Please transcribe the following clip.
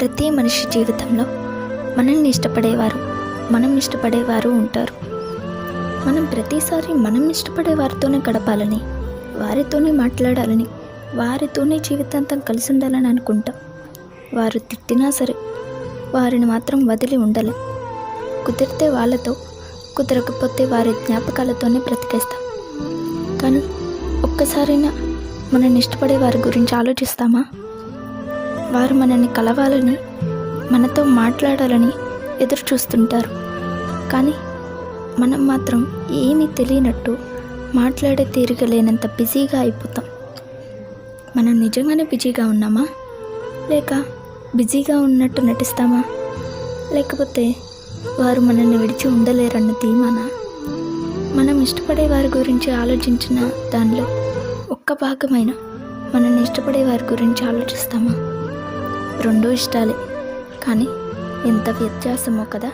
ప్రతి మనిషి జీవితంలో మనల్ని ఇష్టపడేవారు మనం ఇష్టపడేవారు ఉంటారు. మనం ప్రతిసారి మనం ఇష్టపడే వారితోనే గడపాలని వారితోనే మాట్లాడాలని వారితోనే జీవితాంతం కలిసి ఉండాలని అనుకుంటాం. వారు తిట్టినా సరే వారిని మాత్రం వదిలి ఉండలేం. కుదిరితే వాళ్ళతో కుదరకపోతే వారి జ్ఞాపకాలతోనే బ్రతికేస్తాం. కానీ ఒక్కసారైనా మనల్ని ఇష్టపడే వారి గురించి ఆలోచిస్తామా? వారు మనల్ని కలవాలని మనతో మాట్లాడాలని ఎదురు చూస్తుంటారు. కానీ మనం మాత్రం ఏమీ తెలియనట్టు మాట్లాడే తీరిక లేనంత బిజీగా అయిపోతాం. మనం నిజంగానే బిజీగా ఉన్నామా? లేక బిజీగా ఉన్నట్టు నటిస్తామా? లేకపోతే వారు మనల్ని విడిచి ఉండలేరన్న ధీమానా? మనం ఇష్టపడే వారి గురించి ఆలోచించిన దానిలో ఒక్క భాగమైన మనల్ని ఇష్టపడే వారి గురించి ఆలోచిస్తామా? రెండూ ఇష్టాలే. కానీ ఎంత వ్యత్యాసమో కదా.